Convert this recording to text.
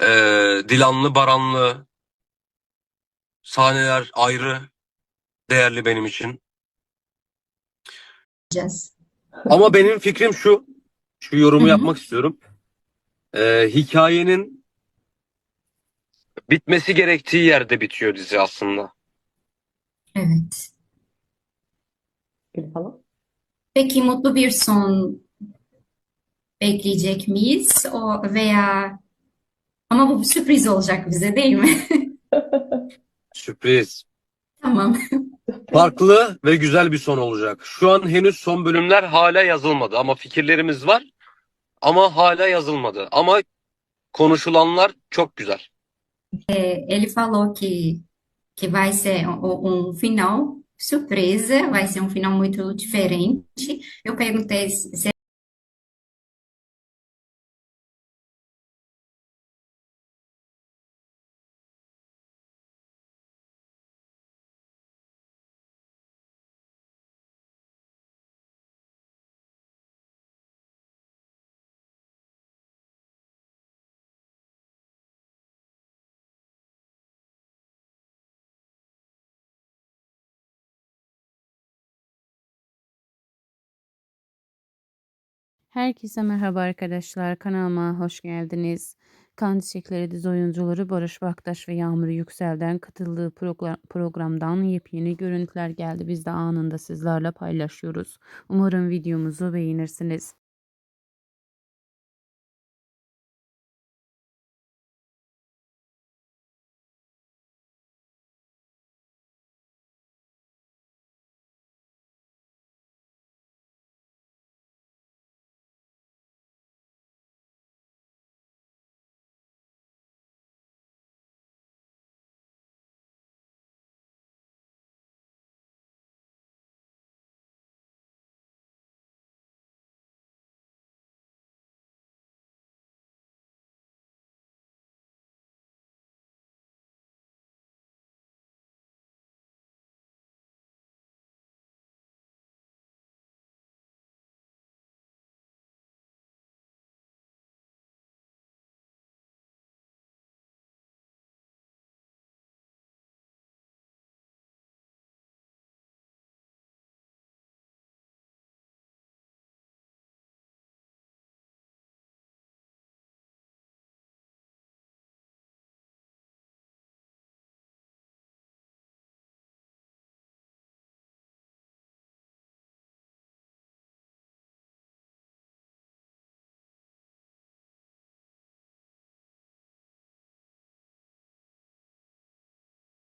Ee, Dilanlı, Baranlı sahneler ayrı değerli benim için. Yapacağız. Ama benim fikrim şu. Şu yorumu hı. yapmak istiyorum. Ee, hikayenin bitmesi gerektiği yerde bitiyor dizi aslında. Evet. Peki mutlu bir son bekleyecek miyiz? O veya ama bu bir sürpriz olacak bize değil mi? Sürpriz. Tamam. Farklı ve güzel bir son olacak. Şu an henüz son bölümler hala yazılmadı ama fikirlerimiz var ama hala yazılmadı. Ama konuşulanlar çok güzel. É, ele falou que, que vai ser um, um final surpresa, vai ser um final muito diferente. Eu perguntei se Herkese merhaba arkadaşlar. Kanalıma hoş geldiniz. Kan Çiçekleri dizi oyuncuları Barış Baktaş ve Yağmur Yüksel'den katıldığı program, programdan yepyeni görüntüler geldi. Biz de anında sizlerle paylaşıyoruz. Umarım videomuzu beğenirsiniz.